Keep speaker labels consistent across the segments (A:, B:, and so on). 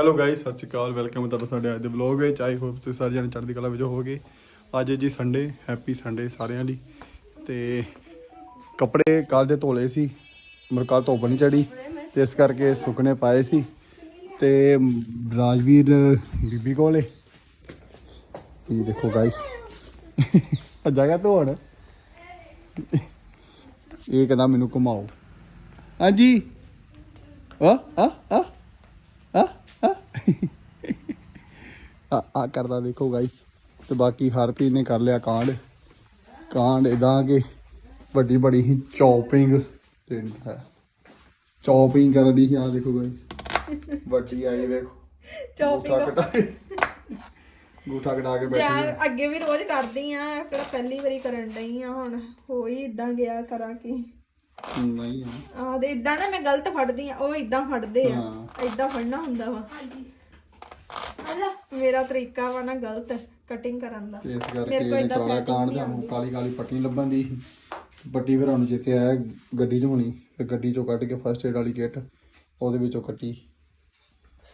A: Hello guys ਸਤਿ ਸ਼੍ਰੀ ਅਕਾਲ welcome ਤੁਹਾਡਾ ਸਾਡੇ ਅੱਜ ਦੇ ਵਲੌਗ ਵਿੱਚ। ਆਈ ਹੋਪ ਤੁਸੀਂ ਸਾਰੇ ਜਣੇ ਚੜ੍ਹਦੀ ਕਲਾ ਵਿੱਚ ਹੋਵੋਗੇ। ਅੱਜ ਜੀ ਸੰਡੇ ਹੈਪੀ ਸੰਡੇ ਸਾਰਿਆਂ ਲਈ ਤੇ ਕੱਪੜੇ ਕੱਲ ਦੇ ਧੋਲੇ ਸੀ ਮਰ ਕੱਲ ਧੁੱਪ ਨਹੀਂ ਚੜੀ ਤੇ ਇਸ ਕਰਕੇ ਸੁੱਕਣੇ ਪਾਏ ਸੀ। ਤੇ ਰਾਜਵੀਰ ਬੀਬੀ ਕੋਲੇ ਇਹ ਦੇਖੋ ਗਾਇਸ ਜਗ੍ਹਾ ਧੋਣ। ਇਹ ਕਹਿੰਦਾ ਮੈਨੂੰ ਘੁਮਾਓ। ਹਾਂਜੀ। ਆ ਆ ਆ ਆ ਆ ਆ ਕਰਦਾ ਦੇਖੋ ਗਾਇਸ ਤੇ ਬਾਕੀ ਹਰਪ੍ਰੀਤ ਨੇ ਕਰ ਲਿਆ ਕਾਂਡ। ਕਾਂਡ ਇਦਾਂ ਕਿ ਵੱਡੀ ਬੜੀ ਹੀ ਚੌਪਿੰਗ ਤੇ ਚੌਪਿੰਗ ਕਰਨ ਦੀ ਆ ਦੇਖੋ ਗਾਇਸ ਵੱਡੀ ਆਈ ਕਟਾ ਕੇ। ਗੂਠਾ ਕਟਾ ਕੇ ਬੈਠੀ ਹੈ।
B: ਯਾਰ ਅੱਗੇ ਵੀ ਰੋਜ਼ ਕਰਦੀ ਆ ਕਿਹੜਾ ਪਹਿਲੀ ਵਾਰੀ ਕਰਨ ਡਈ ਆ ਹੁਣ। ਹੋ ਹੀ ਇਦਾਂ ਗਿਆ ਕਰਾਂ ਕੀ।
A: ਨਹੀਂ ਆ।
B: ਤੇ ਇਦਾਂ ਨਾ ਮੈਂ ਗਲਤ ਫੜਦੀ ਆ ਉਹ ਇਦਾਂ ਫੜਦੇ ਆ।
A: ਹਾਂ।
B: ਇਦਾਂ ਫੜਨਾ ਹੁੰਦਾ ਵਾ। ਮੇਰਾ ਤਰੀਕਾ ਵਾ ਨਾ ਗਲਤ ਕਟਿੰਗ ਕਰਨ ਦਾ।
A: ਤੇ ਇਸ ਕਰਕੇ
B: ਮੇਰੇ ਕੋਲ
A: ਇਹਨੇ
B: ਏਦਾਂ
A: ਕਾਲਾ
B: setting
A: ਕਾਂਡ ਹੁਣ ਕਾਲੀ ਕਾਲੀ ਪੱਟੀ ਲੱਭਣ ਦੀ। ਪੱਟੀ ਫਿਰ ਹੁਣ ਜਿੱਤੇ ਆਇਆ ਗੱਡੀ 'ਚ ਹੋਣੀ ਫਿਰ ਗੱਡੀ 'ਚੋਂ ਕੱਢ ਕੇ ਫਸਟ ਏਡ ਵਾਲੀ ਕਿੱਟ ਉਹਦੇ ਵਿੱਚੋਂ ਕੱਟੀ।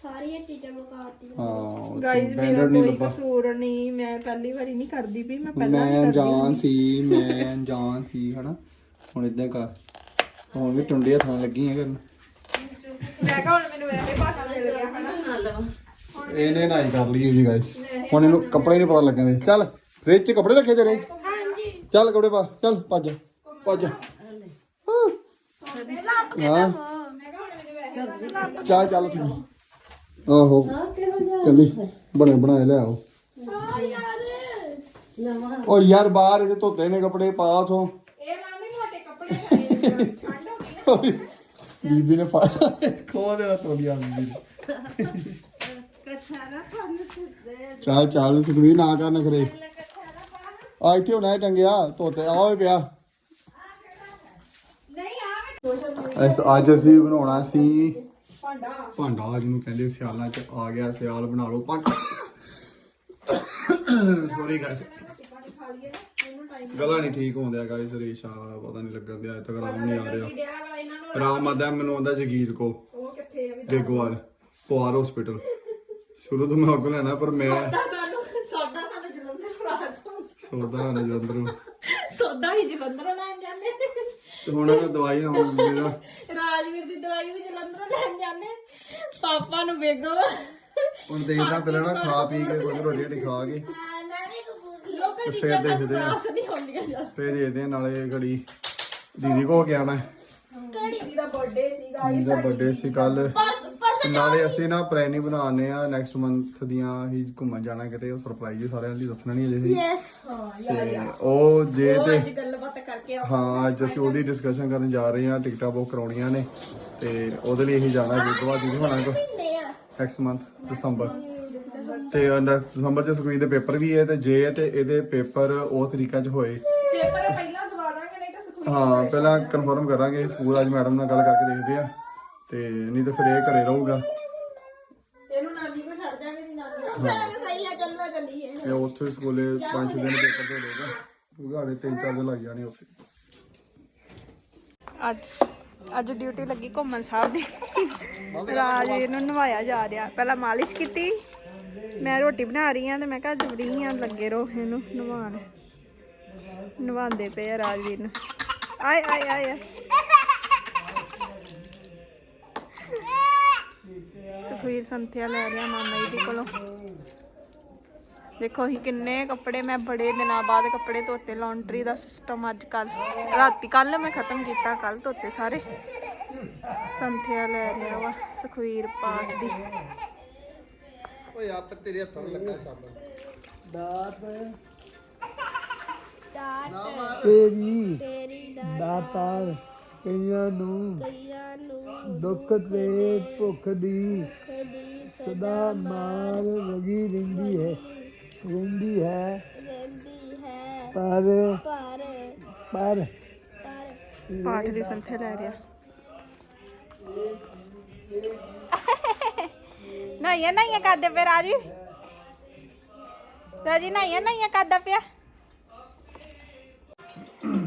C: ਸਾਰੀਆਂ ਚੀਜ਼ਾਂ ਨੂੰ ਕਾਟਦੀ
A: ਹਾਂ।
B: ਗਾਈਜ਼ ਮੇਰਾ ਕੋਈ ਕਸੂਰ ਨਹੀਂ ਮੈਂ ਪਹਿਲੀ ਵਾਰੀ ਨਹੀਂ ਕਰਦੀ ਵੀ ਮੈਂ ਪਹਿਲਾਂ ਵੀ
A: ਮੈਂ
B: ਕਰਦੀ
A: ਜਾਨ ਸੀ। ਮੈਂ ਜਾਨ ਸੀ ਹਨਾ? ਹੁਣ ਇਦਾਂ ਕਰ। ਹੁਣ ਵੀ ਟੁੰਡੀਆਂ ਥਾਂ ਲੱਗੀਆਂ ਕਰਨ।
B: ਮੈਂ ਕਿਹਾ ਹੁਣ ਮੈਨੂੰ ਵੈਸੇ ਭਾਸ਼ਾ ਮਿਲ ਗਿਆ ਹਨਾ?
A: ਇਹਨੇ ਨਾਈ ਕਰ ਲਈ ਜੀ ਗਾਇਸ ਹੁਣ ਇਹਨੂੰ ਕੱਪੜੇ ਨਹੀਂ ਪਤਾ ਲੱਗਣ ਦੇ। ਚੱਲ ਫ੍ਰਿਜ 'ਚ ਕੱਪੜੇ ਰੱਖੇ ਤੇਰੇ।
C: ਹਾਂਜੀ।
A: ਚੱਲ ਕੱਪੜੇ ਪਾ ਚੱਲ ਭੱਜ ਭੱਜ। ਹਾਂ। ਚੱਲ ਚੱਲ ਤੂੰ ਆਹੋ। ਕਹਿੰਦੀ ਬਣੇ ਬਣਾਏ ਲੈ ਆਓ। ਓ ਯਾਰ ਬਾਹਰ ਇਹਦੇ ਧੋਤੇ ਨੇ ਕੱਪੜੇ ਪਾ ਉਥੋਂ।
B: ਇਹ ਮਾਮੀ ਮੋਟੇ ਕੱਪੜੇ ਠੰਡ ਹੋ ਗਈ ਨਾ।
A: ਬੀਬੀ ਨੇ ਫਾ ਖੋ ਦੇਣਾ ਤੋਲੀਆ ਬੀਬੀ ਚੱਲ ਚੱਲ ਸੁਖਵੀਰ ਨਾ ਕਰ ਨਖਰੇ। ਆ ਇੱਥੇ ਹੁਣਾ ਇਹ ਟੰਗਿਆ ਧੋਤੇ ਆ ਹੋਏ ਪਿਆ। ਇਸ ਅੱਜ ਅਸੀਂ ਬਣਾਉਣਾ ਸੀ
B: ਭਾਂਡਾ।
A: ਭਾਂਡਾ ਜਿਹਨੂੰ ਕਹਿੰਦੇ ਸਿਆਲਾਂ ਚ ਆ ਗਿਆ ਸਿਆਲ ਬਣਾ ਲਓ ਭਾਂਡਾ ਸੌਰੀ ਗਾਇਸ ਗਲਾ ਨਹੀਂ ਠੀਕ ਹੋਉਂਦਿਆ ਗਾਇਸ ਰੇਸ਼ਾ ਪਤਾ ਨਹੀਂ ਲੱਗਣ ਦਿਆ ਅਜੇ ਤੱਕ ਆਰਾਮ ਨਹੀਂ ਆ ਰਿਹਾ। ਆਰਾਮ ਆਦਾ ਮੈਨੂੰ ਆਉਂਦਾ ਜਗੀਰ ਕੋ
B: ਉਹ ਕਿੱਥੇ ਆ ਵੀ
A: ਬੇਗੋਵਾਲ ਪਵਾਰ ਹਸਪੀਟਲ ਸ਼ੁਰੂ ਤੋਂ ਮੈਂ ਅੱਗੋਂ ਲੈਣਾ ਪਰ ਮੈਂ
B: ਸੌਦਾ ਸਾਨੂੰ ਸੌਦਾ ਸਾਨੂੰ ਜਲੰਧਰ
A: ਸੋਦਾ ਨਾ ਜੰਦਰ
B: ਸੌਦਾ ਹੀ ਜਲੰਧਰੋਂ ਲੈਣ ਜਾਂਦੇ।
A: ਤੇ ਹੁਣ ਮੈਂ ਦਵਾਈ ਹੁਣ ਮੇਰਾ
B: ਰਾਜਵੀਰ ਦੀ ਦਵਾਈ ਵੀ ਜਲੰਧਰੋਂ ਲੈਣ ਜਾਂਦੇ। ਪਾਪਾ ਨੂੰ ਵੇਗੋ
A: ਹੁਣ ਦੇਖਦਾ ਪਹਿਲਾਂ ਨਾ ਖਾ ਪੀ ਕੇ ਕੋਈ ਰੋਟੀ ਰੋਟੀ ਖਾ ਕੇ।
C: ਮੈਂ ਵੀ ਕਬੂਲ
B: ਲੋਕਾਂ
A: ਤੇ
B: ਦੀ
A: ਫਿਰ ਦੇਖਦੇ ਆ।
B: ਰਾਸ ਨਹੀਂ ਹੁੰਦੀਆਂ ਜਦ
A: ਫੇਰ ਆ ਨਾਲੇ ਘੜੀ ਦੀਦੀ ਕੋ ਗਿਆ ਨਾ
B: ਦੀਦੀ ਦਾ ਬਰਥਡੇ ਸੀਗਾ
A: ਦੀਦੀ ਦਾ ਬਰਥਡੇ ਸੀ ਕੱਲ ਨਾਲੇ ਅਸੀਂ ਨਾ ਪਲੈਨਿੰਗ ਬਣਾਉਂਦੇ ਆ ਨੈਕਸਟ ਮੰਥ ਦੀਆਂ ਹੀ ਘੁੰਮਣ ਜਾਣਾ ਕਿਤੇ ਉਹ ਸਰਪ੍ਰਾਈਜ਼ ਸਾਰਿਆਂ ਲਈ ਦੱਸਣਾ ਨਹੀਂ ਅਜੇ ਵੀ।
C: ਯੈਸ
A: ਤੇ ਉਹ ਜੇ ਤੇ
B: ਅੱਜ ਗੱਲਬਾਤ ਕਰਕੇ ਆ
A: ਹਾਂ ਅੱਜ ਅਸੀਂ ਉਹਦੀ ਡਿਸਕਸ਼ਨ ਕਰਨ ਜਾ ਰਹੇ ਹਾਂ ਟਿਕਟਾਂ ਬੁੱਕ ਕਰਾਉਣੀਆਂ ਨੇ ਤੇ ਉਹਦੇ ਲਈ ਅਸੀਂ ਜਾਣਾ ਬੁੱਧਵਾਰ ਦੀਦੀ ਹੋਣਾ ਕੋ।
B: ਨੇ ਆ?
A: ਨੈਕਸਟ ਮੰਥ ਦਸੰਬਰ ਤੇ ਅੰਦਰ ਦਸੰਬਰ ਚ ਸੁਖਵੀਰ ਦੇ ਪੇਪਰ ਵੀ ਹੈ ਤੇ ਜੇ ਤੇ ਇਹਦੇ ਪੇਪਰ ਉਹ ਤਰੀਕਾ ਚ ਹੋਏ।
B: ਪੇਪਰ ਪਹਿਲਾਂ ਦਵਾ ਦਾਂਗੇ ਨਹੀਂ ਤਾਂ ਸੁਖਵੀਰ
A: ਹਾਂ ਪਹਿਲਾਂ ਕਨਫਰਮ ਕਰਾਂਗੇ ਸਕੂਲ ਅੱਜ ਮੈਡਮ ਨਾਲ ਗੱਲ ਕਰਕੇ ਦੇਖਦੇ ਆ ਤੇ ਨਹੀਂ ਤਾਂ ਫਿਰ ਇਹ ਘਰੇ ਰਹੂਗਾ।
B: ਇਹਨੂੰ ਨਾਨੀ ਕੋ ਛੱਡ ਜਾਾਂਗੇ ਦੀ ਨਾਨੀ ਕੋਲ।
C: ਫਿਰ ਸਹੀ ਆ ਚੱਲਦਾ ਚੱਲੀਏ।
A: ਤੇ ਉੱਥੇ ਸਕੂਲੇ 5 ਦਿਨ ਪੇਪਰ ਦੇ ਦੇਗਾ ਉਹ ਘਾੜੇ 3-4 ਦਿਨ ਲੱਗ ਜਾਣੇ ਉੱਥੇ।
B: ਅੱਜ ਅੱਜ ਡਿਊਟੀ ਲੱਗੀ ਘੁੰਮਣ ਸਾਹਿਬ ਦੀ। ਰਾਜਵੀਰ ਨੂੰ ਨਵਾਇਆ ਜਾ ਰਿਹਾ। ਪਹਿਲਾਂ ਮਾਲਿਸ਼ ਕੀਤੀ। ਮੈਂ ਰੋਟੀ ਬਣਾ ਰਹੀ ਹਾਂ ਤੇ ਮੈਂ ਕਿਹਾ ਅੱਜ ਫਰੀ ਆ ਲੱਗੇ ਰਹੋ ਇਹਨੂੰ ਨਵਾਉਣ। ਨਵਾਉਂਦੇ ਪਏ ਆ ਰਾਜਵੀਰ ਨੂੰ। ਆਏ ਆਏ ਆਏ। ਸੁਖਵੀਰ ਸੰਥਿਆ ਲੈ ਰਿਹਾ ਮਾਮਾ ਜੀ ਦੇ ਕੋਲੋਂ। ਦੇਖੋ ਹੀ ਕਿੰਨੇ ਕੱਪੜੇ ਮੈਂ ਬੜੇ ਦਿਨਾਂ ਬਾਅਦ ਕੱਪੜੇ ਧੋਤੇ ਲਾਂਡਰੀ ਦਾ ਸਿਸਟਮ ਅੱਜ ਕੱਲ ਰਾਤੀ ਕੱਲ ਮੈਂ ਖਤਮ ਕੀਤਾ ਕੱਲ ਧੋਤੇ ਸਾਰੇ। ਸੰਥਿਆ ਲੈ ਰਿਹਾ ਵਾ ਸੁਖਵੀਰ ਪਾਠ ਦੀ।
A: ਓਏ ਆਪ ਤੇਰੇ ਹੱਥਾਂ ਨੂੰ ਲੱਗਾ ਸਾਬਣ।
D: ਤੇਰੀ
C: ਤੇਰੀ। ਦਾ
D: ਦਾਤਾਰ। ਕਈਆਂ ਨੂੰ
C: ਕਈਆਂ ਨੂੰ
D: ਦੁੱਖ ਤੇ ਭੁੱਖ ਦੀ
C: ਕਦੀ
D: ਸਦਾ ਮਾਰ ਲਗੀ ਰਹਿੰਦੀ ਹੈ ਰਹਿੰਦੀ ਹੈ।
C: ਰਹਿੰਦੀ ਹੈ।
D: ਪਰ
C: ਪਰ
B: ਪਾਠ ਦੀ ਸੰਥਿਆ ਲੈ ਰਿਹਾ। ਨਹੀਂ ਨਹੀਂ ਕਰਦੇ ਪਏ ਰਾਜੂ। ਰਾਜੀ ਨਹੀਂ ਨਹੀਂ ਕਰਦਾ ਪਿਆ।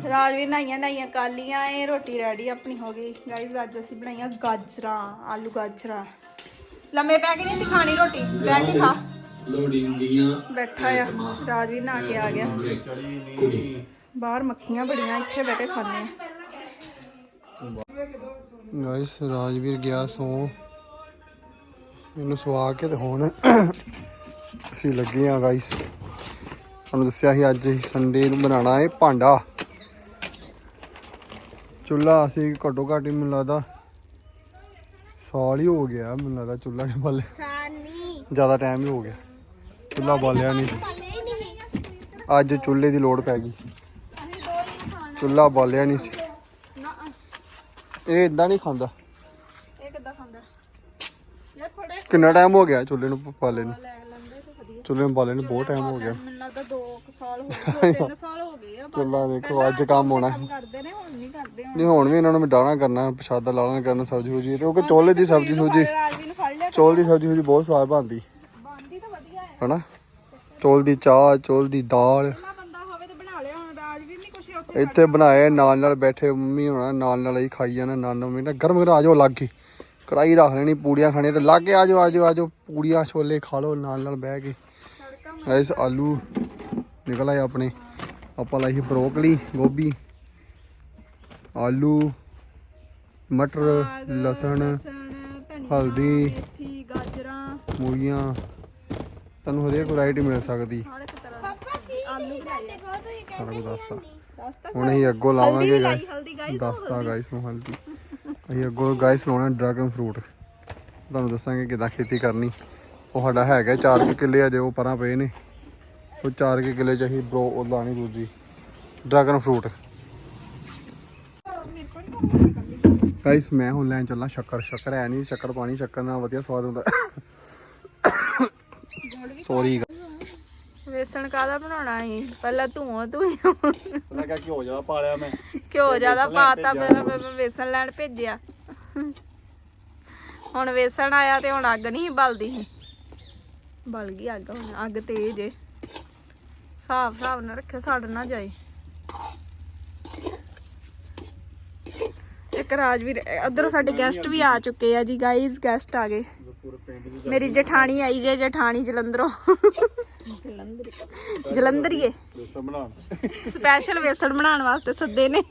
B: ਰਾਜਵੀਰ ਨਾਈਆਂ ਨਾਈਆਂ ਕਾਲੀਆਂ ਇਹ ਰੋਟੀ ਰੈਡੀ ਆਪਣੀ ਹੋ ਗਈ। ਗਾਈਜ਼ ਅੱਜ ਅਸੀਂ ਬਣਾਈਆਂ ਗਾਜਰਾਂ, ਆਲੂ ਗਾਜਰਾਂ। ਲੰਮੇ ਪੈ ਕੇ ਨਹੀਂ ਸੀ ਰੋਟੀ। ਬਹਿ ਕੇ ਖਾ।
E: ਲੋੜੀਂਦੀਆਂ
B: ਬੈਠਾ ਆ, ਰਾਜਵੀਰ ਨਹਾ ਕੇ ਆ ਗਿਆ। ਬਾਹਰ ਮੱਖੀਆਂ ਬੜੀਆਂ, ਇੱਥੇ ਬਹਿ ਖਾਣੇ ਆ।
A: ਗਾਇਸ ਰਾਜਵੀਰ ਗਿਆ ਸੋ। ਇਹਨੂੰ ਸਵਾ ਕੇ ਤੇ ਹੁਣ ਅਸੀਂ ਲੱਗੇ ਆ ਗਾਇਸ ਤੁਹਾਨੂੰ ਦੱਸਿਆ ਸੀ ਅੱਜ ਸੰਡੇ ਨੂੰ ਬਣਾਉਣਾ ਹੈ ਭਾਂਡਾ। ਚੁੱਲਾ ਅਸੀਂ ਘੱਟੋ ਘੱਟ ਹੀ ਮੈਨੂੰ ਲੱਗਦਾ ਸਾਲ ਹੀ ਹੋ ਗਿਆ ਮੈਨੂੰ ਲੱਗਦਾ ਚੁੱਲਾ ਨਹੀਂ ਬਾਲੇ
C: ਸਾਨੀ
A: ਜ਼ਿਆਦਾ ਟਾਈਮ ਹੀ ਹੋ ਗਿਆ। ਚੁੱਲਾ ਬਾਲਿਆ ਨਹੀਂ ਅੱਜ ਚੁੱਲ੍ਹੇ ਦੀ ਲੋੜ ਪੈ ਗਈ। ਚੁੱਲਾ ਬਾਲਿਆ ਨਹੀਂ ਸੀ। ਇਹ ਇਦਾਂ ਨਹੀਂ ਖਾਂਦਾ।
B: ਇਹ ਕਿੱਦਾਂ ਖਾਂਦਾ? ਯਾਰ ਥੋੜੇ
A: ਕਿੰਨਾ ਟਾਈਮ ਹੋ ਗਿਆ ਚੁੱਲ੍ਹੇ ਨੂੰ ਬਾਲੇ ਨੂੰ?
B: ਲੈ ਲੈਂਦੇ ਤੇ ਵਧੀਆ।
A: ਚੁੱਲ੍ਹੇ ਨੂੰ ਬਾਲੇ ਨੂੰ ਬਹੁਤ ਟਾਈਮ ਹੋ ਗਿਆ।
B: ਮੈਨੂੰ ਲੱਗਦਾ 2 ਸਾਲ ਹੋ ਗਏ 3 ਸਾਲ ਹੋ ਗਏ ਆ
A: ਚੁੱਲ੍ਹਾ ਦੇਖੋ ਅੱਜ ਕੰਮ ਹੋਣਾ।
B: ਕੰਮ ਕਰਦੇ ਨੇ ਹੁਣ ਨਹੀਂ ਕਰਦੇ ਹੁਣ।
A: ਨਹੀਂ ਹੁਣ ਵੀ ਇਹਨਾਂ ਨੂੰ ਮੈਂ ਡਾਣਾ ਕਰਨਾ ਪ੍ਰਸ਼ਾਦਾ ਲਾਣਾ ਕਰਨਾ ਸਬਜ਼ੀ ਸੁਜੀ ਤੇ ਉਹ ਕਿ ਚੋਲੇ ਦੀ ਸਬਜ਼ੀ ਸੁਜੀ।
B: ਰਾਜਵੀਰ ਨੂੰ ਫੜ ਲਿਆ
A: ਚੋਲ ਦੀ ਸਬਜ਼ੀ ਸੁਜੀ ਬਹੁਤ ਸਵਾਦ ਬਣਦੀ।
B: ਬਣਦੀ ਤਾਂ ਵਧੀਆ ਹੈ।
A: ਹਨਾ? ਚੋਲ ਦੀ ਚਾਹ ਚੋਲ ਦੀ ਦਾਲ।
B: ਨਾ ਬੰਦਾ ਹੋਵੇ ਤੇ ਬਣਾ ਲਿਆ ਹੁਣ ਰਾਜਵੀਰ ਨਹੀਂ ਕੁਛ ਉੱਥੇ
A: ਇੱਥੇ ਬਣਾਏ ਨਾਲ ਨਾਲ ਬੈਠੇ ਮੰਮੀ ਹੋਣਾ ਨਾਲ ਨਾਲ ਹੀ ਖਾਈ ਜਾਣਾ ਨਾਲ ਮੰਮੀ ਨੇ ਗਰਮ ਗਰਮ ਆ ਜਾਓ ਲੱਗ। ਕੇ ਕੜਾਈ ਰੱਖ ਲੈਣੀ ਪੂੜੀਆਂ ਖਾਣੀਆਂ ਤੇ ਲੱਗ ਕੇ ਆ ਜਾਓ ਆ ਜਾਓ ਆ ਜਾਓ। ਪੂੜੀਆਂ ਛੋਲੇ ਖਾ ਲਓ ਨਾਲ ਨਾਲ ਬਹਿ ਕੇ। ਗਾਇਸ ਆਲੂ। ਨਿਕਲ ਆਏ ਆਪਣੇ। ਆਪਾਂ ਲਾਈ ਸੀ ਬਰੋਕਲੀ ਗੋਭੀ ਆਲੂ ਮਟਰ ਲਸਣ ਹਲਦੀ
B: ਮੇਥੀ ਗਾਜਰਾਂ।
A: ਮੂਲੀਆਂ। ਤੁਹਾਨੂੰ ਹਰੇਕ ਵੈਰਾਈਟੀ ਮਿਲ ਸਕਦੀ।
B: ਹਰ ਇੱਕ ਤਰ੍ਹਾਂ ਦੇ। ਆਲੂ ਬਣਾਏ ਆ।
A: ਸਾਰਾ ਕੁਝ ਦੱਸਤਾ
B: ਦੱਸਤਾ
A: ਹੁਣ ਅਸੀਂ ਅੱਗੋਂ ਲਾਵਾਂਗੇ ਗਾਇਸ
B: ਹਲਦੀ
A: ਦੱਸਤਾ ਗਾਇਸ ਨੂੰ ਹਲਦੀ। ਅਸੀਂ ਅੱਗੋਂ ਗਾਇਸ ਲਾਉਣਾ ਡਰੈਗਨ ਫਰੂਟ ਤੁਹਾਨੂੰ ਦੱਸਾਂਗੇ ਕਿਦਾਂ ਖੇਤੀ ਕਰਨੀ। ਉਹ ਸਾਡਾ ਹੈਗਾ 4 ਕਿੱਲੇ ਅਜੇ ਉਹ ਪਰਾਂ ਪਏ ਨੇ। ਉਹ 4 ਕਿੱਲੇ ਚ ਅਸੀਂ ਬਰੋ ਉਹ ਲਾਣੀ ਦੂਜੀ। Dragon fruit. ਗਾਇਸ ਮੈਂ ਹੁਣ ਲੈਣ ਚੱਲਾਂ ਸ਼ੱਕਰ। ਸ਼ੱਕਰ ਹੈ ਨਹੀਂ ਸ਼ੱਕਰ ਪਾਣੀ ਸ਼ੱਕਰ ਨਾਲ ਵਧੀਆ ਸਵਾਦ ਹੁੰਦਾ। ਸੌਰੀ
B: ਵੇਸਣ ਕਾਦਾ ਬਣਾਉਣਾ ਸੀ? ਪਹਿਲਾਂ ਧੂਆਂ ਧੂਈ
A: ਲੱਗਾ ਕਿ ਹੋ ਜਾਣਾ ਪਾਲਿਆ ਮੈਂ।
B: ਘਿਓ ਜ਼ਿਆਦਾ ਪਾਤਾ ਪਹਿਲਾਂ ਮੈਂ ਵੇਸਣ ਲੈਣ ਭੇਜਿਆ। ਹੁਣ ਵੇਸਣ ਆਇਆ ਤੇ ਹੁਣ ਅੱਗ ਨਹੀਂ ਬਲਦੀ। ਸੀ ਬਲ ਗਈ ਅੱਗ ਹੁਣ ਅੱਗ ਤੇਜ਼ ਏ। ਹਿਸਾਬ ਹਿਸਾਬ ਨਾਲ ਰੱਖਿਓ, ਸੜ ਨਾ ਜਾਏ। ਇੱਕ ਰਾਜਵੀਰ ਉਧਰੋਂ ਸਾਡੇ ਗੈਸਟ ਵੀ ਆ ਚੁੱਕੇ ਆ ਜੀ ਗਾਈਜ਼ ਗੈਸਟ ਆ ਗਏ। ਮੇਰੀ ਜਠਾਣੀ ਆਈ ਜੇ, ਜਠਾਣੀ ਜਲੰਧਰੋਂ। ਜਲੰਧਰੀਏ। ਸਪੈਸ਼ਲ ਵੇਸਣ ਬਣਾਉਣ ਵਾਸਤੇ ਸੱਦੇ ਨੇ।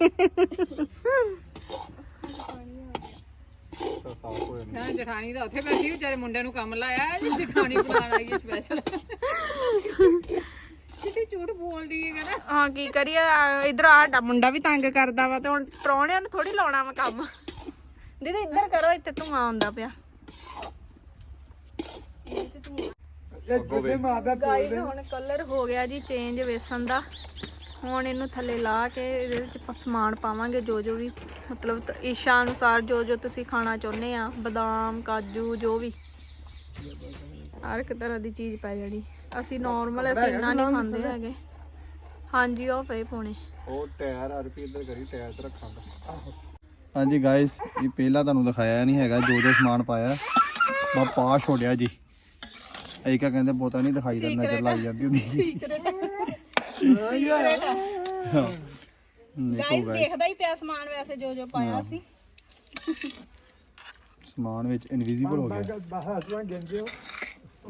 A: ਤਾਂ
F: ਜਠਾਣੀ ਦਾ ਉੱਥੇ ਬੈਠੀ, ਵਿਚਾਰੇ ਮੁੰਡੇ ਨੂੰ ਕੰਮ ਲਾਇਆ, ਜਠਾਣੀ ਬਣਾਉਣ ਆਈ ਸਪੈਸ਼ਲ ਕਿਤੇ ਝੂਠ ਬੋਲਦੀ ਹੈ ਕਹਿੰਦਾ।
B: ਹਾਂ ਕੀ ਕਰੀਏ? ਇਧਰ ਆਡਾ ਮੁੰਡਾ ਵੀ ਤੰਗ ਕਰਦਾ ਵਾ ਤੇ ਹੁਣ ਪ੍ਰਾਹੁਣਿਆਂ ਨੂੰ ਥੋੜੀ ਲਾਉਣਾ ਵਾ ਕੰਮ। ਦੀਦੀ ਇੱਧਰ ਕਰੋ ਇੱਥੇ ਧੂਆਂ ਆਉਂਦਾ ਪਿਆ।
D: ਜਿੱਥੇ ਮਾਦਾ
B: ਗਾਈਸ ਹੁਣ ਕਲਰ ਹੋ ਗਿਆ ਜੀ ਚੇਂਜ ਵੇਸਣ ਦਾ। ਹੁਣ ਇਹਨੂੰ ਥੱਲੇ ਲਾ ਕੇ ਇਹਦੇ ਵਿੱਚ ਆਪਾਂ ਸਮਾਨ ਪਾਵਾਂਗੇ ਜੋ ਜੋ ਵੀ। ਮਤਲਬ ਤ- ਇੱਛਾ ਅਨੁਸਾਰ ਜੋ ਜੋ ਤੁਸੀਂ ਖਾਣਾ ਚਾਹੁੰਦੇ ਆ ਬਦਾਮ ਕਾਜੂ ਜੋ ਵੀ। ਹਰ ਇੱਕ ਤਰ੍ਹਾਂ ਦੀ ਚੀਜ਼ ਪੈ ਜਾਣੀ। ਅਸੀਂ ਨਾਰਮਲ ਅਸੀਂ ਇੰਨਾ ਨਹੀਂ ਖਾਂਦੇ ਹੈਗੇ। ਹਾਂਜੀ ਉਹ ਪਏ ਪੋਣੇ।
A: ਉਹ ਟਾਇਰ ਆਰਪੀ ਇੱਧਰ ਕਰੀ ਟਾਇਰ ਤੇ ਰੱਖਾਂ ਹਾਂਜੀ ਗਾਇਸ ਇਹ ਪਹਿਲਾਂ ਤੁਹਾਨੂੰ ਦਿਖਾਇਆ ਨਹੀਂ ਹੈਗਾ ਜੋ ਜੋ ਸਮਾਨ ਪਾਇਆ ਮੈਂ ਪਾ ਛੋੜਿਆ ਜੀ। ਇਹ ਕਾ ਕਹਿੰਦੇ ਬਹੁਤਾ ਨਹੀਂ ਦਿਖਾਈ ਦਾ ਨਜ਼ਰ ਲੱਗ ਜਾਂਦੀ ਹੁੰਦੀ ਦੇਖੋ
B: ਗਾਈਸ
A: ਗਾਇਸ
B: ਦੇਖਦਾ ਹੀ ਪਿਆ ਸਮਾਨ ਵੈਸੇ ਜੋ ਜੋ ਪਾਇਆ ਸੀ।
A: ਸਮਾਨ ਵਿੱਚ ਇਨਵਿਜ਼ੀਬਲ ਹੋ ਗਿਆ।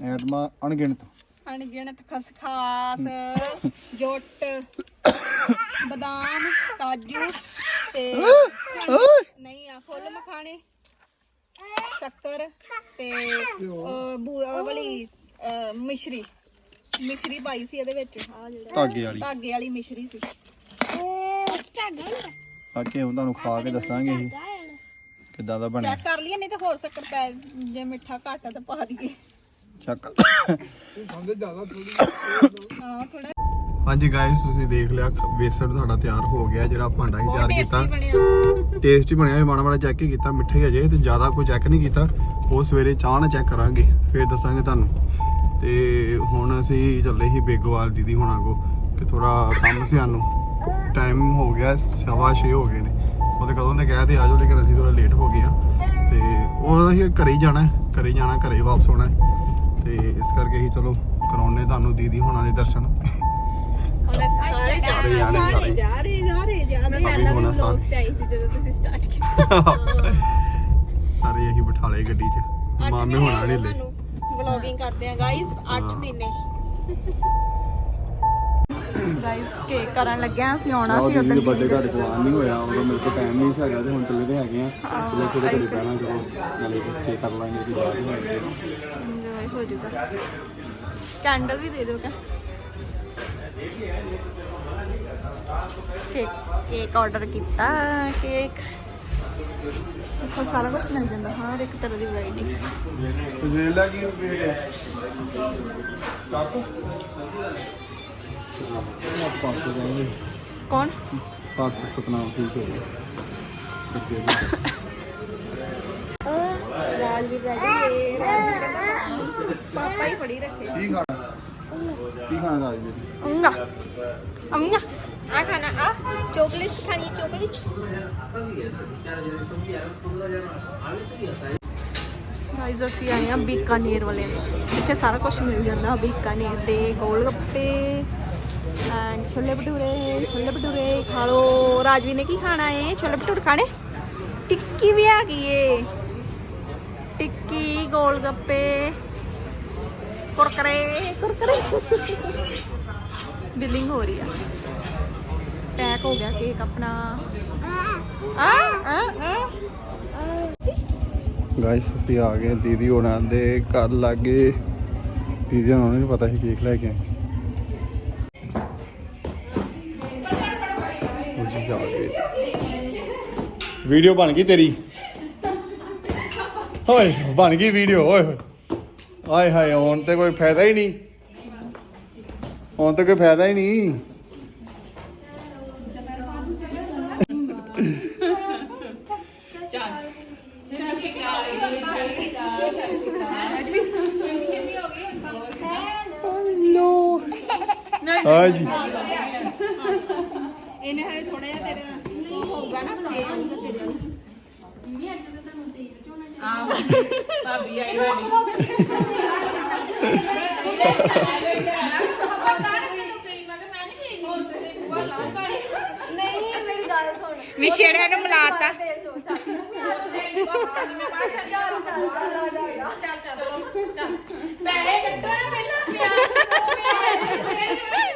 A: ਐਟਮਾਂ ਅਣਗਿਣਤ।
B: ਅਣਗਿਣਤ ਖਸਖਾਸ ਜੁੱਟ ਬਦਾਮ ਕਾਜੂ ਤੇ ਨਹੀਂ ਆ ਫੁੱਲ ਮਖਾਣੇ ਸ਼ੱਕਰ ਤੇ ਅਹ, ਬੂ- ਅਹ ਵਾਲੀ ਅਹ, ਮਿਸ਼ਰੀ। ਮਿਸ਼ਰੀ ਪਾਈ ਸੀ ਇਹਦੇ ਵਿੱਚ। ਆ ਜਿਹੜਾ
A: ਧਾਗੇ ਵਾਲੀ।
B: ਧਾਗੇ ਵਾਲੀ ਮਿਸ਼ਰੀ ਸੀ।
A: ਬਾਕੀ ਹੁਣ ਤੁਹਾਨੂੰ ਖਾ ਕੇ ਦੱਸਾਂਗੇ ਅਸੀਂ। ਕਿੱਦਾਂ ਦਾ ਬਣਿਆ?
B: ਚੈੱਕ ਕਰ ਲਈਏ ਨਹੀਂ ਤੇ ਹੋਰ ਸ਼ੱਕਰ ਪੈ ਜੇ ਮਿੱਠਾ ਘੱਟ ਤਾਂ ਪਾ ਦਈਏ।
A: ਚੱਕ।
D: ਖਾਂਦੇ ਜ਼ਿਆਦਾ ਥੋੜੀ
B: ਹਾਂ ਥੋੜਾ
A: ਹਾਂਜੀ ਗਾਇਸ ਤੁਸੀਂ ਦੇਖ ਲਿਆ ਵੇਸਣ ਸਾਡਾ ਤਿਆਰ ਹੋ ਗਿਆ ਜਿਹੜਾ ਭਾਂਡਾ ਹੀ ਤਿਆਰ ਕੀਤਾ।
B: ਟੇਸਟੀ ਬਣਿਆ।
A: ਮਾੜਾ ਮਾੜਾ ਚੈੱਕ ਹੀ ਕੀਤਾ ਮਿੱਠਾ ਹੀ ਅਜੇ ਤੇ ਜ਼ਿਆਦਾ ਕੋਈ ਚੈੱਕ ਨਹੀਂ ਕੀਤਾ। ਉਹ ਸਵੇਰੇ ਚਾਹ ਨਾਲ ਚੈੱਕ ਕਰਾਂਗੇ ਫਿਰ ਦੱਸਾਂਗੇ ਤੁਹਾਨੂੰ। ਤੇ ਹੁਣ ਅਸੀਂ ਚੱਲੇ ਸੀ ਬੇਗੋਵਾਲ ਦੀਦੀ ਹੁਣਾਂ ਕੋ ਕਿ ਥੋੜਾ ਕੰਮ ਸੀ ਸਾਨੂੰ। ਟਾਈਮ ਹੋ ਗਿਆ ਸਵਾ ਛੇ ਹੋ ਗਏ ਨੇ। ਉਹਦੇ ਕਦੋਂ ਦੇ ਕਹਿ ਤੇ ਆ ਜਾਓ ਲੇਕਿਨ ਅਸੀਂ ਥੋੜਾ ਲੇਟ ਹੋ ਗਏ ਆ ਤੇ ਉਹ ਅਸੀਂ ਘਰੇ ਹੀ ਜਾਣਾ ਹੈ, ਘਰੇ ਹੀ ਜਾਣਾ ਘਰੇ ਹੀ ਵਾਪਸ ਆਉਣਾ ਹੈ। ਤੇ ਇਸ ਕਰਕੇ ਅਸੀਂ ਚਲੋ ਕਰਾਉਣੇ ਤੁਹਾਨੂੰ ਦੀਦੀ ਹੁਣਾਂ ਦੇ ਦਰਸ਼ਨ।
B: ਹੁਣ ਅਸੀਂ ਸਾਰੇ ਜਾ
A: ਸਾਰੇ ਜਾਣੇ ਸਾਰੇ
B: ਜਾ ਰਹੇ ਜਾ ਰਹੇ ਜਾ ਰਹੇ।
A: ਪਹਿਲਾਂ ਵੀ vlog
F: ਚ ਆਈ ਸੀ ਜਦੋਂ ਤੁਸੀਂ ਸਟਾਰਟ ਕੀਤਾ।
A: ਸਾਰੇ ਅਸੀਂ ਬਿਠਾ ਲਏ ਗੱਡੀ 'ਚ। ਮਾਮੇ ਹੋਣਾ ਨਹੀਂ ਲੈ
B: ਵਲੌਗਿੰਗ ਕਰਦੇ ਆ ਗਾਇਸ 8 ਮਹੀਨੇ। ਗਾਇਸ ਕੇਕ ਕਰਨ ਲੱਗਿਆ ਅਸੀਂ ਆਉਣਾ ਸੀ ਉਦੋਂ
A: ਬਰਥਡੇ ਘਰ ਪਲਾਨ ਨਹੀਂ ਹੋਇਆ ਉਦੋਂ ਮੇਰੇ ਕੋਲ ਟਾਈਮ ਨਹੀਂ ਸੀ ਹੈਗਾ ਤੇ ਹੁਣ ਚੱਲੇ ਤੇ ਹੈਗੇ ਆ। ਚਲੋ ਥੋੜੇ ਘੜੀ ਪੈਣਾ ਜਦੋਂ ਨਾਲੇ ਕੇਕ ਕਰ ਲਾਂਗੇ ਦੀ ਬਾਅਦ ਹੋਏਗੀ
B: ਹੋ ਜਾਊਗਾ ਕੈਂਡਲ ਵੀ ਦੇ ਦਿਓ ਕਾ ਕੇਕ ਕੇਕ ਆਰਡਰ ਕੀਤਾ ਕੇਕ ਦੇਖੋ ਸਾਰਾ ਕੁਝ ਮਿਲ ਜਾਂਦਾ ਹਰ ਇੱਕ ਤਰ੍ਹਾਂ ਦੀ ਵੈਰਾਈਟੀ
A: ਜੇਲਾ ਕੀ ਵੇਟ ਹੈ ਕਾਕੂ? ਪਾਸ ਹੋ ਜਾਏਗੇ
B: ਕੌਣ?
A: ਪਾਸ ਸਤਨਾਮ ਠੀਕ ਹੋ ਗਿਆ।
B: ਰਾਜ ਵੀ ਬੈਠੇ ਪਾਪਾ ਹੀ ਫੜੀ ਰੱਖੇ।
A: ਕੀ ਖਾਣਾ? ਕੀ ਖਾਣਾ ਰਾਜ ਜੀ
B: ਅੰਗਾ ਅੰਗਾ ਆ ਖਾਣਾ ਆ ਚੋਕਲੇਟ ਖਾਣੀ ਚੋਕਲੇਟ ਗਾਇਸ ਅਸੀਂ ਆਏ ਆ ਬੀਕਾਨੇਰ ਵਾਲੇ। ਇੱਥੇ ਸਾਰਾ ਕੁਝ ਮਿਲ ਜਾਂਦਾ ਬੀਕਾਨੇਰ ਦੇ ਗੋਲ ਗੱਪੇ ਐਂਡ ਛੋਲੇ ਭਟੂਰੇ ਛੋਲੇ ਭਟੂਰੇ ਖਾ ਲੋ ਰਾਜਵੀ ਨੇ ਕੀ ਖਾਣਾ ਏ ਛੋਲੇ ਭਟੂਰੇ ਖਾਣੇ? ਟਿੱਕੀ ਵੀ ਆ ਗਈ ਏ। ਟਿੱਕੀ ਗੋਲ ਗੱਪੇ ਕੁਰਕਰੇ ਕੁਰਕਰੇ। ਬਿਲਿੰਗ ਹੋ ਰਹੀ ਆ। ਪੈਕ ਹੋ ਗਿਆ ਕੇਕ ਆਪਣਾ। ਆ ਆ ਆ।
A: ਗਾਇਸ ਅਸੀਂ ਆ ਗਏ। ਦੀਦੀ ਹੋਣਾ ਦੇ ਘਰ ਲਾਗੇ। ਦੀਦੀ ਹੋਣਾ ਨੂੰ ਨੀ ਪਤਾ ਸੀ ਕੇਕ ਲੈ ਕੇ ਆਏ। ਵੀਡੀਓ ਬਣ ਗਈ ਤੇਰੀ। ਓਏ ਬਣ ਗਈ ਵੀਡੀਓ ਓਏ। ਹੋਏ। ਆਏ ਹਾਏ ਹੁਣ ਤੇ ਕੋਈ ਫਾਇਦਾ ਹੀ ਨਹੀਂ। ਹੁਣ ਤੇ ਕੋਈ ਫਾਇਦਾ ਹੀ ਨਹੀਂ। ਹਾਂਜੀ
B: ਇਹਨੇ ਹਲੇ ਥੋੜਾ ਜਿਹਾ ਤੇਰੇ ਹੋਊਗਾ ਨਾ ਇਹ ਆਊਗਾ ਤੇਰੇ ਵੱਲ।
F: ਭਾਬੀ ਆਈ ਹੋਣੀ
C: ਨਹੀਂ ਮੇਰੀ ਗੱਲ ਸੁਣ
B: ਵਿਛੜਿਆਂ ਨੂੰ ਮਿਲਾਤਾ
C: ਪੈਸੇ ਕੱਟੋ ਪਹਿਲਾਂ ਪਿਆਰ
B: ਆਈ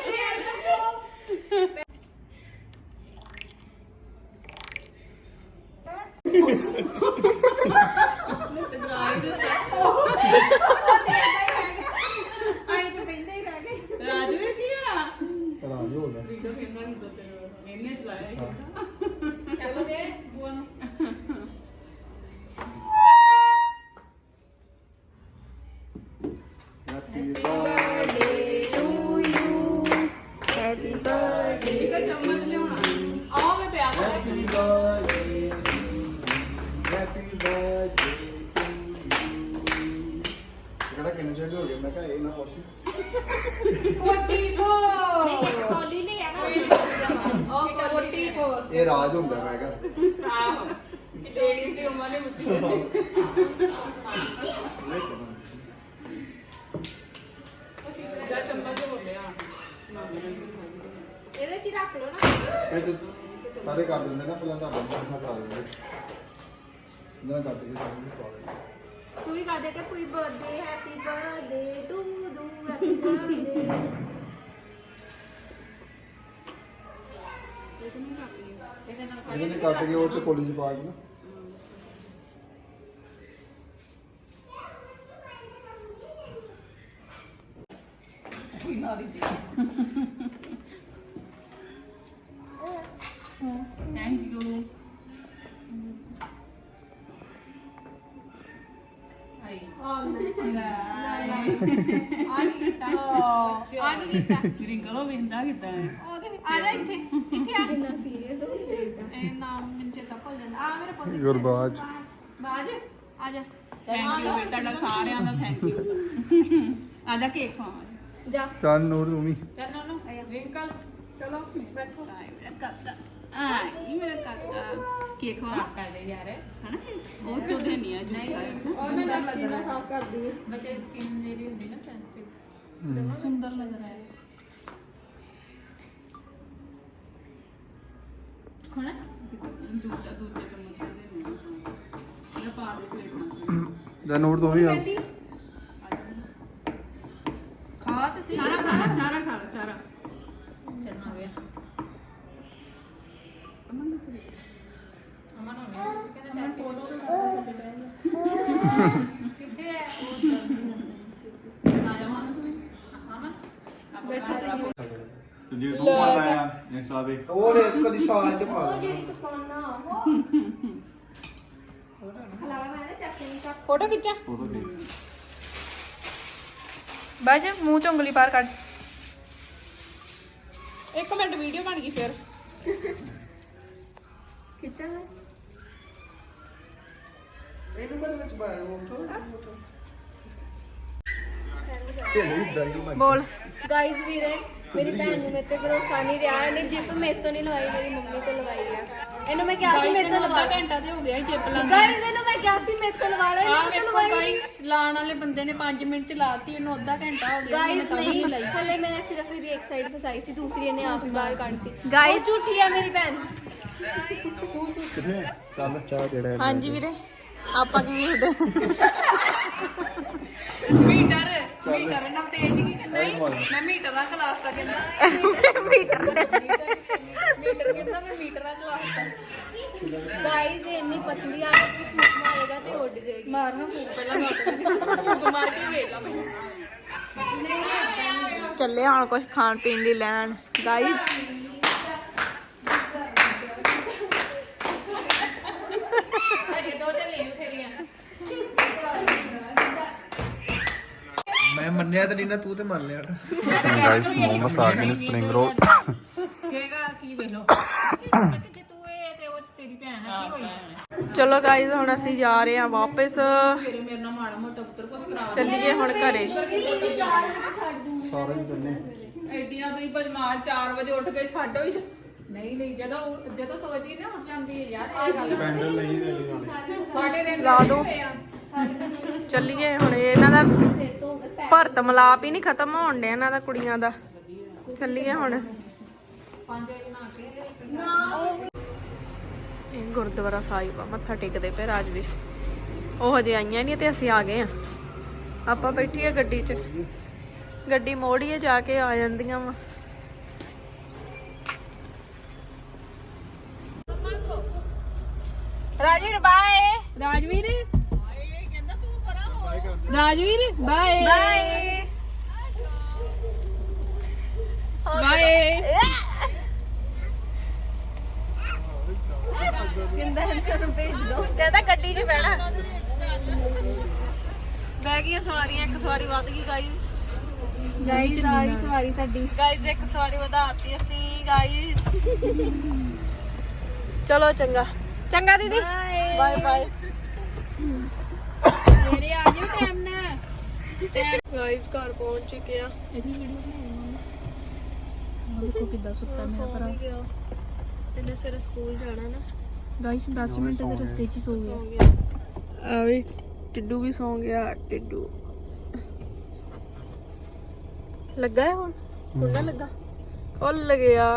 B: ਰੱਖ ਲਓ ਨਾ।
A: ਇਹ ਤੇ ਸਾਰੇ ਕਰ ਦਿੰਦੇ ਨਾ ਪਹਿਲਾਂ ਤਾਂ ਬੰਦਾ ਕਰਾ ਦਿੰਦੇ ਨਾ। ਕਰ ਦਿੰਦੇ ਸਾਰੇ ਨੂੰ ਖਵਾ ਦਿੰਦੇ
B: ਤੂੰ ਵੀ ਗਾ ਦੇ ਕੇ ਪੂਰੀ birthday happy birthday to you happy birthday
A: ਇਹਨੇ ਨੇ ਕੱਟ ਕੇ ਉਹ ਚ ਕੋਲੀ ਚ ਪਾ ਕੇ ਨਾ।
F: ਥੈਂਕ ਯੂ ਆਈ
B: ਆ ਕੀ ਕੀਤਾ
F: ਰਿੰਗਲੋ ਵੇਂਦਾ ਕੀਤਾ ਹੈ
B: ਉਹਦੇ ਆ ਜਾ ਇੱਥੇ ਇੱਥੇ ਆ
C: ਕਿੰਨਾ ਸੀਰੀਅਸ ਹੋ ਗਿਆ
B: ਇਹ ਨਾਮ ਮੈਨੂੰ ਚੇਤਾ ਭੁੱਲ ਜਾਂਦਾ ਆ ਮੇਰੇ ਪੁੱਤ
A: ਗੁਰਬਾਜ
B: ਬਾਜ ਆ ਜਾ
F: ਥੈਂਕ ਯੂ ਤੁਹਾਡਾ ਸਾਰਿਆਂ ਦਾ ਥੈਂਕ ਯੂ ਆ ਜਾ ਕੇਕ ਖਾਵਾਂ
C: ਜਾ
A: ਚੱਲ ਨੂਰ ਤੂੰ ਵੀ
F: ਚੱਲ ਨਾ ਨਾ ਰਿੰਕਲ
B: ਚਲੋ ਬੈਠੋ
F: ਕਾਕਾ ਆਈ ਮੇਰਾ ਕਾਕਾ ਕੇਕ ਖਵਾ ਕਾਕਾ ਦੇ ਯਾਰ। ਹਨਾ? ਉਹ ਚੋਦੇ ਨਹੀਂ ਆ ਜੁੱਤਾ
B: ਉਹਨੇ ਨਾ ਕਿੰਨਾ ਸਾਫ਼ ਕਰਦੀ ਹੈ
F: ਬੱਚੇ ਸਕਿਨ ਜਿਹੜੀ ਹੁੰਦੀ ਨਾ ਸੈਂਸਿਟਿਵ ਸੁੰਦਰ ਲੱਗ ਰਿਹਾ ਹੈ ਖਾਣਾ ਜੂਤਾ ਦੂਜੇ ਚਮਚ ਦੇ ਦੇ ਮੈਂ ਪਾ ਦੇ ਪਲੇਟ ਨਾਲ।
A: ਜਾਂ ਨੋਟ ਦੋ ਵੀ ਆ।
F: ਖਾ ਤੇ ਸੀ ਸਾਰਾ ਖਾ ਲਾ, ਸਾਰਾ ਖਾ ਲਾ, ਸਾਰਾ ਸ਼ਰਮਾ ਗਿਆ
A: ਤੇ ਜੇ ਤੂੰ ਪਾ ਲਾਇਆ ਇਹ ਸਾਦੇ
D: ਉਹ ਕਦੀ ਸਾਲ ਚ ਪਾ
C: ਜਿਹੜੀ ਤੂੰ ਪਾਉਣਾ ਉਹ ਖਲਾਵਾ ਮੈਂ ਨਾ ਚੱਕ ਕੇ ਨਹੀਂ ਚੱਕ
B: ਫੋਟੋ ਖਿੱਚਾ।
A: ਫੋਟੋ ਦੇ
B: ਬਾਜ ਮੂੰਹ ਚ ਉਂਗਲੀ ਬਾਹਰ ਕੱਢ। ਇੱਕ ਮਿੰਟ ਵੀਡੀਓ ਬਣ ਗਈ ਫਿਰ।
C: ਖਿੱਚਾਂ
D: ਵਿੱਚ ਉਹ
B: ਬੋਲ।
C: ਗਾਈਜ਼ ਵੀਰੇ ਮੇਰੀ ਭੈਣ ਨੂੰ ਮੇਰੇ ਤੇ ਭਰੋਸਾ ਨਹੀਂ ਰਿਹਾ ਇਹਨੇ ਜਿੱਪ ਮੇਰੇ ਤੋਂ ਨਹੀਂ ਲਵਾਈ ਮੇਰੀ ਮੰਮੀ ਤੋਂ ਲਵਾਈ ਆ। ਇਹਨੂੰ ਮੈਂ ਕਿਹਾ ਸੀ ਮੇਰੇ ਤੋਂ ਲਵਾ।
F: ਘੰਟਾ ਤੇ ਹੋ ਗਿਆ ਜਿੱਪ ਲਾ
C: ਗਾਈਜ਼ ਇਹਨੂੰ ਮੈਂ ਕਿਹਾ ਸੀ ਮੇਰੇ ਤੋਂ ਲਵਾ ਲੈ
F: ਆ ਵੇਖੋ ਗਾਇਸ ਲਾਣ ਵਾਲੇ ਬੰਦੇ ਨੇ 5 ਮਿੰਟ ਚ ਲਾਤੀ ਇਹਨੂੰ ਅੱਧਾ ਘੰਟਾ ਹੋ ਗਿਆ
C: ਗਾਈਜ਼ ਨਹੀਂ ਹਲੇ ਮੈਂ ਸਿਰਫ ਇਹਦੀ ਇੱਕ ਸਾਈਡ ਫਸਾਈ ਸੀ ਦੂਸਰੀ ਇਹਨੇ ਆਪ ਹੀ ਬਾਹਰ ਕੱਢਤੀ। ਉਹ ਝੂਠੀ ਆ ਮੇਰੀ ਭੈਣ।
A: ਕਿੱਥੇ? ਚੱਲ ਚਾਹ ਕਿਹੜਾ
B: ਹਾਂਜੀ ਵੀਰੇ। ਆਪਾਂ ਕੀ ਵੇਖਦੇ
F: ਮੀਟਰ ਮੀਟਰ ਨਾ ਤੇਜ ਕੀ ਕਹਿੰਦਾ ਈ? ਮੈਂ ਮੀਟਰ ਦਾ ਕਲਾਸ ਦਾ ਕਹਿੰਦਾ
B: ਮੀਟਰ
F: ਮੀਟਰ ਕਹਿੰਦਾ ਮੈਂ ਮੀਟਰ ਦਾ ਕਲਾਸ ਦਾ
C: ਗਾਈਜ਼ ਇਹ ਇੰਨੀ ਪਤਲੀ ਆ ਕਿ ਫੂਕ ਮਾਰੇਗਾ ਤੇ ਉੱਡ ਜਾਏਗੀ।
F: ਮਾਰਨਾ ਫੂਕ। ਪਹਿਲਾਂ ਮੈਂ ਉੱਡ ਫੂਕ ਮਾਰ ਕੇ ਵੇਖ ਲਾ ਮੈਂ
B: ਚੱਲੇ ਹੁਣ ਕੁਝ ਖਾਣ ਪੀਣ ਲਈ ਲੈਣ। ਗਾਈਸ
D: ਮੰਨਿਆ ਤਾਂ ਨਹੀਂ ਨਾ ਤੂੰ ਤੇ ਮੰਨ ਲਿਆ।
A: ਗਾਇਸ ਮੋਮੋਸ ਆ ਗਏ ਨੇ ਸਪਰਿੰਗ ਰੋਲ
F: ਕਹੇਗਾ ਕੀ ਵੇਖ ਲੋ ਜੇ ਤੂੰ ਇਹ ਤੇ ਉਹ ਤੇਰੀ ਭੈਣ ਆ ਕੀ ਹੋਈ
B: ਚਲੋ ਗਾਈਸ ਹੁਣ ਅਸੀਂ ਜਾ ਰਹੇ ਹਾਂ ਵਾਪਸ।
F: ਤੇਰੇ ਮੇਰੇ ਨਾਲ ਮਾੜਾ ਮੋਟਾ ਪੁੱਤਰ ਕੁਝ ਕਰਾ
B: ਚੱਲੀਏ ਹੁਣ ਘਰੇ।
A: ਸਾਰੇ ਹੀ ਕਰਨੇ
F: ਐਡੀਆਂ ਤੋਂ ਹੀ ਭਜਮਾਰ 4 ਵਜੇ ਉੱਠ ਕੇ ਛੱਡੋ ਹੀ ਨਹੀਂ ਨਹੀਂ ਜਦੋਂ ਜਦੋਂ ਸੋਚਦੀ ਨਾ ਜਾਂਦੀ ਹੈ ਯਾਰ ਇਹ ਗੱਲ।
A: ਪੈਂਡਲ ਨਹੀਂ ਦੇਣੀ
F: ਸਾਡੇ ਦਿਨ
B: ਲਾ ਦੋ। ਚੱਲੀਏ ਹੁਣ, ਇਹਨਾਂ ਦਾ ਭਰਤ ਮਲਾਪ ਹੀ ਨਹੀਂ ਖਤਮ ਹੋਣ ਡਿਆ, ਇਹਨਾਂ ਦਾ ਕੁੜੀਆਂ ਦਾ। ਚੱਲੀਏ ਹੁਣ। ਇਹ ਗੁਰਦੁਆਰਾ ਸਾਹਿਬ ਆ, ਮੱਥਾ ਟੇਕਦੇ ਪਏ ਰਾਜਵੀਰ ਉਹ ਹਜੇ ਆਈਆਂ ਨਹੀਂ ਤੇ ਅਸੀਂ ਆ ਗਏ ਆ। ਆਪਾਂ ਬੈਠੀਏ ਗੱਡੀ 'ਚ। ਗੱਡੀ ਮੋੜੀਏ, ਜਾ ਕੇ ਆ ਜਾਂਦੀਆਂ ਵਾ। Rajveer, bye.
F: Rajveer? Rajveer bye.
B: Bye.
F: Bye.
C: ਕਿੰਦਾ ਨੂੰ ਭੇਜ ਦੋ।
B: ਕਹਿੰਦਾ ਗੱਡੀ 'ਚ ਬਹਿਣਾ। ਬਹਿ ਗਈਆਂ ਸਵਾਰੀਆਂ ਇੱਕ ਸਵਾਰੀ ਵੱਧ ਗਈ ਗਾਈਸ
C: ਗਾਈਜ਼ ਸਾਰੀ ਸਵਾਰੀ ਸਾਡੀ।
B: ਗਾਈਸ ਇੱਕ ਸਵਾਰੀ ਵਧਾਤੀ ਅਸੀਂ ਗਾਈਸ ਚਲੋ ਚੰਗਾ। ਚੰਗਾ ਦੀਦੀ। ਬਾਏ ਬਾਏ
F: ਮੇਰੇ ਆ ਜਿਓ ਟਾਈਮ ਨਾਲ
B: ਗਾਈਸ ਘਰ ਪਹੁੰਚ ਚੁੱਕੇ ਆ।
F: ਇਹਦੀ ਵੀਡੀਓ ਬਣਾਉਣੀ ਦੇਖੋ ਕਿੱਦਾਂ ਸੁੱਤਾ ਮੇਰਾ ਭਰਾ।
B: ਇਹਨੇ ਸਵੇਰੇ ਸਕੂਲ ਜਾਣਾ ਨਾ।
F: ਗਾਇਸ 10 ਮਿੰਟ ਦੇ ਰਸਤੇ 'ਚ ਹੀ ਸੋ
B: ਸੌਂ
F: ਗਿਆ।
B: ਗਿਆ। ਆ ਵੀ ਟਿੱਡੂ ਵੀ ਸੌਂ ਗਿਆ ਟਿੱਡੂ। ਲੱਗਾ ਹੈ ਹੁਣ? ਖੁੱਲ੍ਹਾ ਲੱਗਾ? ਖੁੱਲ ਗਿਆ।